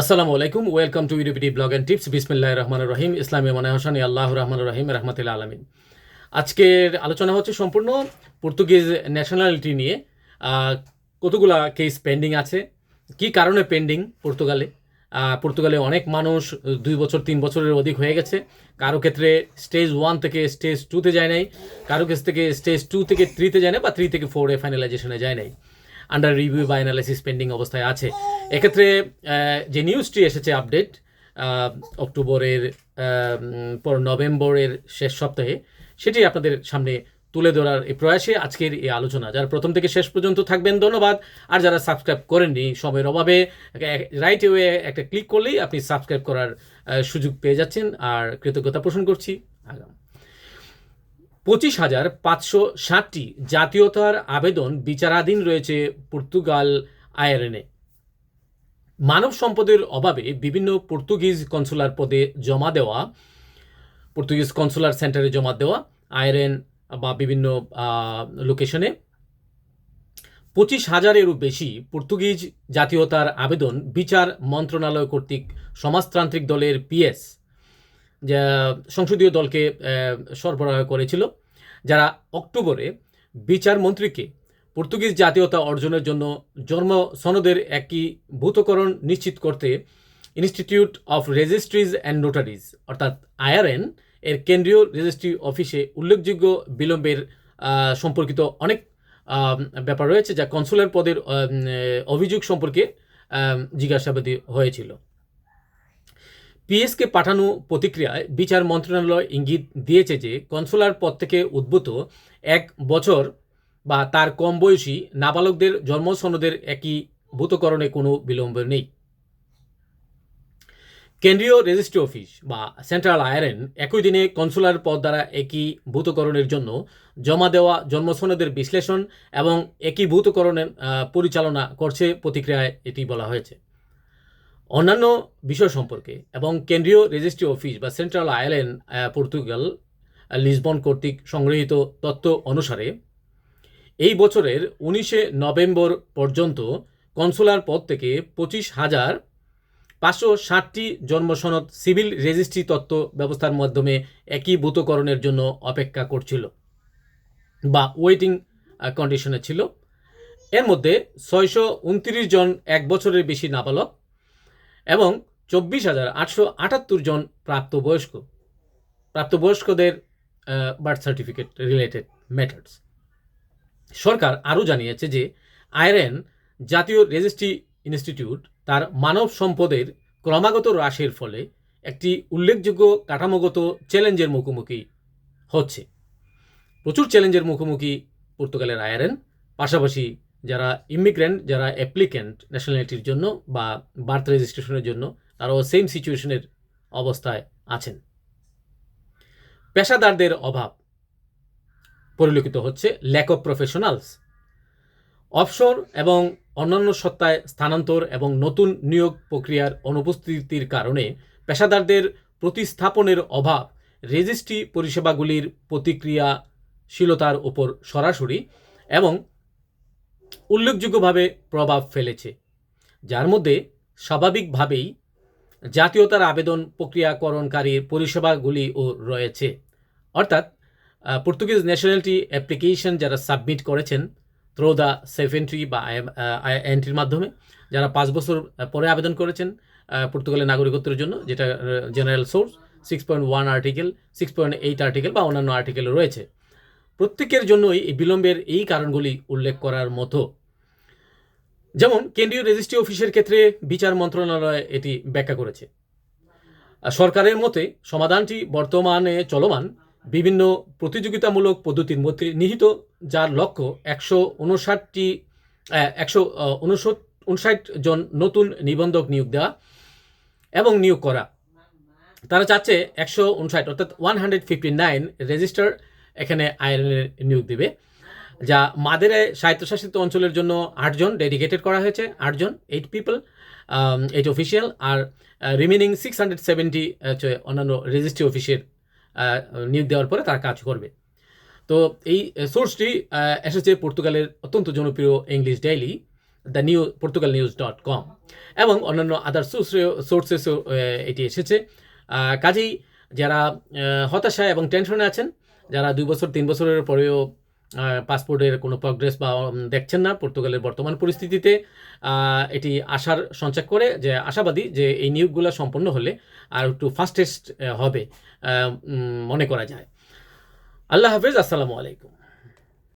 আসসালামু আলাইকুম, welcome to UDPT blog and tips. বিসমিল্লাহ রহমান রহিম। ইসলামী মানে হোসেন, আল্লাহ রহমান রহিম রহমতুল্লাহ আলমিন। আজকের আলোচনা হচ্ছে সম্পূর্ণ পর্তুগিজ ন্যাশনালিটি নিয়ে। কতগুলা কেস পেন্ডিং আছে? কি কারণে পেন্ডিং পর্তুগালে? পর্তুগালে অনেক মানুষ দুই বছর, তিন বছরের অধিক হয়ে গেছে। কারও ক্ষেত্রে স্টেজ ওয়ান থেকে স্টেজ টুতে যায় নাই। কারও কেস থেকে স্টেজ টু থেকে থ্রিতে যায় না বা থ্রি থেকে ফোরে ফাইনালাইজেশনে যায় নাই। আন্ডার রিভিউ বা অ্যানালাইসিস পেন্ডিং অবস্থায় আছে। এক্ষেত্রে যে নিউজটি এসেছে আপডেট অক্টোবরের পর নভেম্বরের শেষ সপ্তাহে, সেটি আপনাদের সামনে তুলে ধরার এই প্রয়াসে আজকের এই আলোচনা। যারা প্রথম থেকে শেষ পর্যন্ত থাকবেন, ধন্যবাদ। আর যারা সাবস্ক্রাইব করেননি, সময়ের অভাবে রাইট ওয়ে একটা ক্লিক করলেই আপনি সাবস্ক্রাইব করার সুযোগ পেয়ে যাচ্ছেন। আর কৃতজ্ঞতা পোষণ করছি। আগাম। পঁচিশ হাজার পাঁচশো ষাটটি জাতীয়তার আবেদন বিচারাধীন রয়েছে পর্তুগাল আয়ারনে মানব সম্পদের অভাবে বিভিন্ন পর্তুগিজ কনসুলার পদে জমা দেওয়া, পর্তুগিজ কনসুলার সেন্টারে জমা দেওয়া আয়ারেন বা বিভিন্ন লোকেশনে পঁচিশ হাজারেরও বেশি পর্তুগিজ জাতীয়তার আবেদন বিচার মন্ত্রণালয় কর্তৃক সমাজতান্ত্রিক দলের পিএস সংসদীয় দলকে সরবরাহ করেছিল, যারা অক্টোবরে বিচার মন্ত্রীকে পর্তুগিজ জাতীয়তা অর্জনের জন্য জন্ম সনদের একই ভূতকরণ নিশ্চিত করতে institute of registries and notaries অর্থাৎ আইআরএন, এর কেন্দ্রীয় রেজিস্ট্রি অফিসে উল্লেখযোগ্য বিলম্বের সম্পর্কিত অনেক ব্যাপার রয়েছে যা কনসুলার পদের অভিযোগ সম্পর্কে জিজ্ঞাসাবাদী হয়েছিল। পিএসকে পাঠানো প্রতিক্রিয়ায় বিচার মন্ত্রণালয় ইঙ্গিত দিয়েছে যে কনসুলার পদ থেকে উদ্ভূত এক বছর বা তার কম বয়সী নাবালকদের জন্ম সনদের একই ভূতকরণে কোনো বিলম্ব নেই। কেন্দ্রীয় রেজিস্ট্রি অফিস বা সেন্ট্রাল আয়ারেন একই দিনে কনসুলার পদ দ্বারা একই ভূতকরণের জন্য জমা দেওয়া জন্মসনদের বিশ্লেষণ এবং একই ভূতকরণের আহ, পরিচালনা করছে প্রতিক্রিয়ায় এটি বলা হয়েছে। অন্যান্য বিষয় সম্পর্কে এবং কেন্দ্রীয় রেজিস্ট্রি অফিস বা সেন্ট্রাল আয়ারল্যান্ড পর্তুগাল লিসবন কর্তৃক সংগৃহীত তথ্য অনুসারে, এই বছরের উনিশে নভেম্বর পর্যন্ত কনসুলার পদ থেকে পঁচিশ হাজার পাঁচশো ষাটটি জন্মসনদ সিভিল রেজিস্ট্রি তত্ত্ব ব্যবস্থার মাধ্যমে একীভূতকরণের জন্য অপেক্ষা করছিল বা ওয়েটিং কন্ডিশনে ছিল। এর মধ্যে ছয়শো উনত্রিশ জন এক বছরের বেশি নাবালক এবং চব্বিশ হাজার আটশো আটাত্তর জন প্রাপ্তবয়স্ক, প্রাপ্তবয়স্কদের বার্থ সার্টিফিকেট রিলেটেড ম্যাটার্স সরকার আরও জানিয়েছে যে আইরএন জাতীয় রেজিস্ট্রি ইনস্টিটিউট তার মানব সম্পদের ক্রমাগত হ্রাসের ফলে একটি উল্লেখযোগ্য কাঠামোগত চ্যালেঞ্জের মুখোমুখি হচ্ছে। প্রচুর চ্যালেঞ্জের মুখোমুখি পর্তুগালের আয়ারেন পাশাপাশি যারা ইমিগ্রেন্ট যারা অ্যাপ্লিক্যান্ট ন্যাশনালিটির জন্য বা বার্থ রেজিস্ট্রেশনের জন্য, তারাও সেম সিচুয়েশনের অবস্থায় আছেন। পেশাদারদের অভাব পরিলক্ষিত হচ্ছে ল্যাক অফ প্রফেশনালস অবসর এবং অন্যান্য সত্তায় স্থানান্তর এবং নতুন নিয়োগ প্রক্রিয়ার অনুপস্থিতির কারণে পেশাদারদের প্রতিস্থাপনের অভাব রেজিস্ট্রি পরিষেবাগুলির প্রতিক্রিয়াশীলতার উপর সরাসরি এবং উল্লেখযোগ্যভাবে প্রভাব ফেলেছে। যার মধ্যে স্বাভাবিকভাবেই জাতীয়তার আবেদন প্রক্রিয়াকরণকারীর পরিষেবাগুলিও রয়েছে। অর্থাৎ পর্তুগিজ ন্যাশনালিটি অ্যাপ্লিকেশন যারা সাবমিট করেছেন থ্রো দ্য সেফ এন্ট্রি বা এন্ট্রির মাধ্যমে, যারা পাঁচ বছর পরে আবেদন করেছেন পর্তুগালের নাগরিকত্বের জন্য, যেটা general source six point one article six point eight article বা অন্যান্য আর্টিকেল রয়েছে। প্রত্যেকের জন্যই এই বিলম্বের এই কারণগুলি উল্লেখ করার মতো। যেমন, কেন্দ্রীয় রেজিস্ট্রি অফিসের ক্ষেত্রে বিচার মন্ত্রণালয় এটি ব্যাখ্যা করেছে। সরকারের মতে, সমাধানটি বর্তমানে চলমান বিভিন্ন প্রতিযোগিতামূলক পদ্ধতির মধ্যে নিহিত, যার লক্ষ্য একশো উনষাটটি একশো উনষাট জন নতুন নিবন্ধক নিয়োগ দেওয়া এবং নিয়োগ করা। তারা চাচ্ছে একশো উনষাট, অর্থাৎ one hundred fifty nine register এখানে আয়রনের নিয়োগ দেবে, যা মাদেরে স্বায়ত্তশাসিত অঞ্চলের জন্য আটজন ডেডিকেটেড করা হয়েছে আটজন এইট পিপল এইট অফিসিয়াল আর রিমেনিং সিক্স হান্ড্রেড সেভেন্টি অন্যান্য রেজিস্ট্রি অফিসের নিয়োগ দেওয়ার পরে তারা কাজ করবে। তো এই সোর্সটি এসেছে পর্তুগালের অত্যন্ত জনপ্রিয় English daily the New Portugal News dot com এবং অন্যান্য আদার সোর্স সোর্সেসও এটি এসেছে। কাজেই যারা হতাশায় এবং টেনশনে আছেন যারা দুই বছর, তিন বছরের পরেও পাসপোর্টের কোনো প্রগ্রেস বা দেখছেন না, পর্তুগালের বর্তমান পরিস্থিতিতে এটি আশার সঞ্চার করে যে, আশাবাদী যে, এই নিয়োগগুলো সম্পন্ন হলে আর একটু ফাস্টেস্ট হবে মনে করা যায়। আল্লাহ হাফেজ, আসসালামু আলাইকুম।